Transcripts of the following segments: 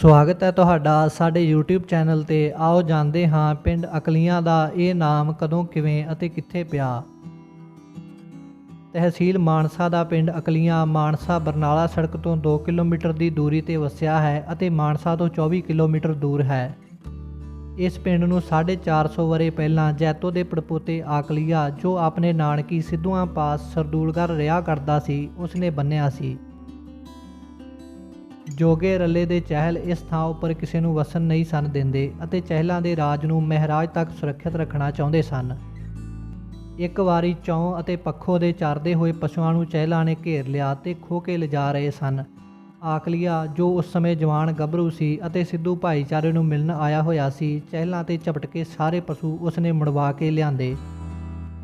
ਸਵਾਗਤ ਹੈ ਤੁਹਾਡਾ ਸਾਡੇ YouTube ਚੈਨਲ ਤੇ। ਆਓ ਜਾਣਦੇ ਹਾਂ ਪਿੰਡ ਅਕਲੀਆਂ ਦਾ ਇਹ ਨਾਮ ਕਦੋਂ, ਕਿਵੇਂ ਅਤੇ ਕਿੱਥੇ ਪਿਆ। ਤਹਿਸੀਲ ਮਾਨਸਾ ਦਾ ਪਿੰਡ ਅਕਲੀਆਂ, ਮਾਨਸਾ ਬਰਨਾਲਾ ਸੜਕ ਤੋਂ 2 ਕਿਲੋਮੀਟਰ ਦੀ ਦੂਰੀ ਤੇ ਵਸਿਆ ਹੈ ਅਤੇ ਮਾਨਸਾ ਤੋਂ 24 ਕਿਲੋਮੀਟਰ ਦੂਰ ਹੈ। ਇਸ ਪਿੰਡ ਨੂੰ 450 ਵਰੇ ਪਹਿਲਾਂ ਜੈਤੋ ਦੇ ਪੜਪੋਤੇ ਆਕਲੀਆ, ਜੋ ਆਪਣੇ ਨਾਨਕੀ ਸਿੱਧੂਆਂ ਪਾਸ ਸਰਦੂਲਗੜ੍ਹ ਰਿਹਾ ਕਰਦਾ ਸੀ, ਉਸਨੇ ਬੰਨਿਆ ਸੀ। ਜੋਗੇ ਰੱਲੇ ਦੇ ਚਹਿਲ ਇਸ ਥਾਂ ਉੱਪਰ ਕਿਸੇ ਨੂੰ ਵਸਣ ਨਹੀਂ ਸਨ ਦਿੰਦੇ ਅਤੇ ਚਹਿਲਾਂ ਦੇ ਰਾਜ ਨੂੰ ਮਹਾਰਾਜ ਤੱਕ ਸੁਰੱਖਿਅਤ ਰੱਖਣਾ ਚਾਹੁੰਦੇ ਸਨ। ਇੱਕ ਵਾਰੀ ਚੌਂ ਅਤੇ ਪੱਖੋ ਦੇ ਚਰਦੇ ਹੋਏ ਪਸ਼ੂਆਂ ਨੂੰ ਚਹਿਲਾਂ ਨੇ ਘੇਰ ਲਿਆ ਤੇ ਖੋਹ ਕੇ ਲਿਜਾ ਰਹੇ ਸਨ। ਆਕਲੀਆ ਜੋ ਉਸ ਸਮੇਂ ਜਵਾਨ ਗੱਭਰੂ ਸੀ ਅਤੇ ਸਿੱਧੂ ਭਾਈਚਾਰੇ ਨੂੰ ਮਿਲਣ ਆਇਆ ਹੋਇਆ ਸੀ, ਚਹਿਲਾਂ ਤੇ ਝਪਟ ਕੇ ਸਾਰੇ ਪਸ਼ੂ ਉਸਨੇ ਮੁੜਵਾ ਕੇ ਲਿਆਂਦੇ।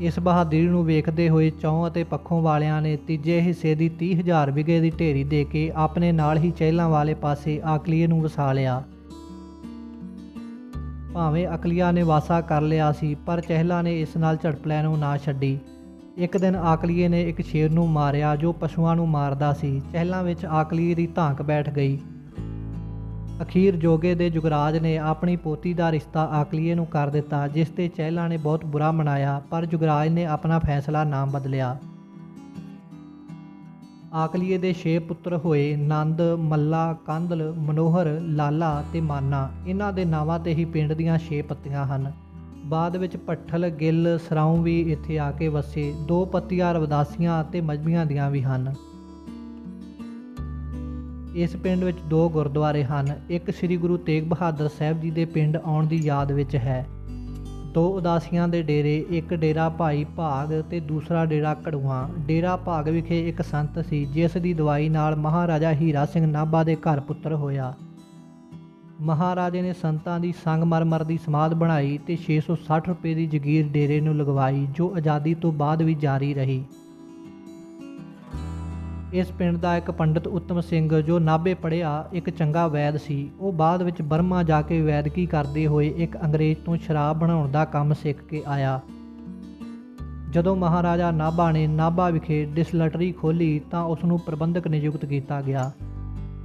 ਇਸ ਬਹਾਦਰੀ ਨੂੰ ਵੇਖਦੇ ਹੋਏ ਚੌਂ ਅਤੇ ਪੱਖੋਂ ਵਾਲਿਆਂ ਨੇ ਤੀਜੇ ਹਿੱਸੇ ਦੀ 30000 ਵਿਗੇ ਦੀ ਢੇਰੀ ਦੇ ਕੇ ਆਪਣੇ ਨਾਲ ਹੀ ਚਹਿਲਾਂ ਵਾਲੇ ਪਾਸੇ ਆਕਲੀਏ ਨੂੰ ਵਸਾ ਲਿਆ। ਭਾਵੇਂ ਅਕਲੀਆ ਨੇ ਵਾਸਾ ਕਰ ਲਿਆ ਸੀ, ਪਰ ਚਹਿਲਾ ਨੇ ਇਸ ਨਾਲ ਝੜਪ ਨੂੰ ਨਾ ਛੱਡੀ। ਇੱਕ ਦਿਨ ਆਕਲੀਏ ਨੇ ਇੱਕ ਸ਼ੇਰ ਨੂੰ ਮਾਰਿਆ, ਜੋ ਪਸ਼ੂਆਂ ਨੂੰ ਮਾਰਦਾ ਸੀ। ਚਹਿਲਾਂ ਵਿੱਚ ਆਕਲੀਏ ਦੀ ਧਾਂਕ ਬੈਠ ਗਈ। ਅਖੀਰ ਜੋਗੇ ਦੇ ਜੁਗਰਾਜ ਨੇ ਆਪਣੀ ਪੋਤੀ ਦਾ ਰਿਸ਼ਤਾ ਆਕਲੀਏ ਨੂੰ ਕਰ ਦਿੱਤਾ, ਜਿਸ ਤੇ ਚਹਿਲਾਂ ਨੇ ਬਹੁਤ ਬੁਰਾ ਮਨਾਇਆ, ਪਰ ਜੁਗਰਾਜ ਨੇ ਆਪਣਾ ਫੈਸਲਾ ਨਾ ਬਦਲਿਆ। ਆਕਲੀਏ ਦੇ ਛੇ ਪੁੱਤਰ ਹੋਏ, ਨੰਦ, ਮੱਲਾ, ਕੰਦਲ, ਮਨੋਹਰ, ਲਾਲਾ ਤੇ ਮਾਨਾ। ਇਹਨਾਂ ਦੇ ਨਾਵਾਂ ਤੇ ਹੀ ਪਿੰਡ ਦੀਆਂ ਛੇ ਪੱਤੀਆਂ ਹਨ। ਬਾਅਦ ਵਿੱਚ ਪੱਠਲ ਗਿੱਲ, ਸਰਾਉਂ ਵੀ ਇੱਥੇ ਆ ਕੇ ਵਸੇ। ਦੋ ਪੱਤੀਆਂ ਰਵਦਾਸੀਆਂ ਅਤੇ ਮਜਬੀਆਂ ਦੀਆਂ ਵੀ ਹਨ। ਇਸ ਪਿੰਡ ਵਿੱਚ ਦੋ ਗੁਰਦੁਆਰੇ ਹਨ। ਇੱਕ ਸ੍ਰੀ ਗੁਰੂ ਤੇਗ ਬਹਾਦਰ ਸਾਹਿਬ ਜੀ ਦੇ ਪਿੰਡ ਆਉਣ ਦੀ ਯਾਦ ਵਿੱਚ ਹੈ। ਦੋ ਉਦਾਸੀਆਂ ਦੇ ਡੇਰੇ, ਇੱਕ ਡੇਰਾ ਭਾਈ ਭਾਗ ਤੇ ਦੂਸਰਾ ਡੇਰਾ ਕੜੂਆਂ ਡੇਰਾ ਭਾਗ ਵਿਖੇ ਇੱਕ ਸੰਤ ਸੀ, ਜਿਸ ਦੀ ਦਵਾਈ ਨਾਲ ਮਹਾਰਾਜਾ ਹੀਰਾ ਸਿੰਘ ਨਾਭਾ ਦੇ ਘਰ ਪੁੱਤਰ ਹੋਇਆ। ਮਹਾਰਾਜੇ ਨੇ ਸੰਤਾਂ ਦੀ ਸੰਗਮਰਮਰ ਦੀ ਸਮਾਧ ਬਣਾਈ ਤੇ 660 ਰੁਪਏ ਦੀ ਜਗੀਰ ਡੇਰੇ ਨੂੰ ਲਗਵਾਈ, ਜੋ ਆਜ਼ਾਦੀ ਤੋਂ ਬਾਅਦ ਵੀ ਜਾਰੀ ਰਹੀ। ਇਸ ਪਿੰਡ ਦਾ ਇੱਕ ਪੰਡਿਤ ਉੱਤਮ ਸਿੰਘ ਜੋ ਨਾਭੇ ਪੜਿਆ ਇੱਕ ਚੰਗਾ ਵੈਦ ਸੀ। ਉਹ ਬਾਅਦ ਵਿੱਚ ਬਰਮਾ ਜਾ ਕੇ ਵੈਦਕੀ ਕਰਦੇ ਹੋਏ ਇੱਕ ਅੰਗਰੇਜ਼ ਤੋਂ ਸ਼ਰਾਬ ਬਣਾਉਣ ਦਾ ਕੰਮ ਸਿੱਖ ਕੇ ਆਇਆ। ਜਦੋਂ ਮਹਾਰਾਜਾ ਨਾਭਾ ਨੇ ਨਾਭਾ ਵਿਖੇ ਡਿਸਲਟਰੀ ਖੋਲੀ ਤਾਂ ਉਸ ਨੂੰ ਪ੍ਰਬੰਧਕ ਨਿਯੁਕਤ ਕੀਤਾ ਗਿਆ।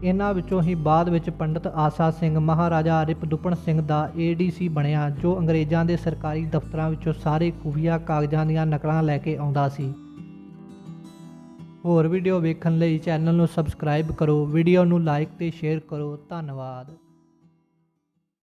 ਇਹਨਾਂ ਵਿੱਚੋਂ ਹੀ ਬਾਅਦ ਵਿੱਚ ਪੰਡਿਤ ਆਸਾ ਸਿੰਘ, ਮਹਾਰਾਜਾ ਰਿਪਦੁਪਨ ਸਿੰਘ ਦਾ ਏਡੀਸੀ ਬਣਿਆ, ਜੋ ਅੰਗਰੇਜ਼ਾਂ ਦੇ ਸਰਕਾਰੀ ਦਫ਼ਤਰਾਂ ਵਿੱਚੋਂ ਸਾਰੇ ਖੂਫੀਆ ਕਾਗਜ਼ਾਂ ਦੀਆਂ ਨਕਲਾਂ ਲੈ ਕੇ ਆਉਂਦਾ ਸੀ। ਹੋਰ ਵੀਡੀਓ ਵੇਖਣ ਲਈ ਚੈਨਲ ਨੂੰ ਸਬਸਕ੍ਰਾਈਬ ਕਰੋ ਵੀਡੀਓ ਨੂੰ ਲਾਈਕ ਤੇ ਸ਼ੇਅਰ ਕਰੋ, ਧੰਨਵਾਦ।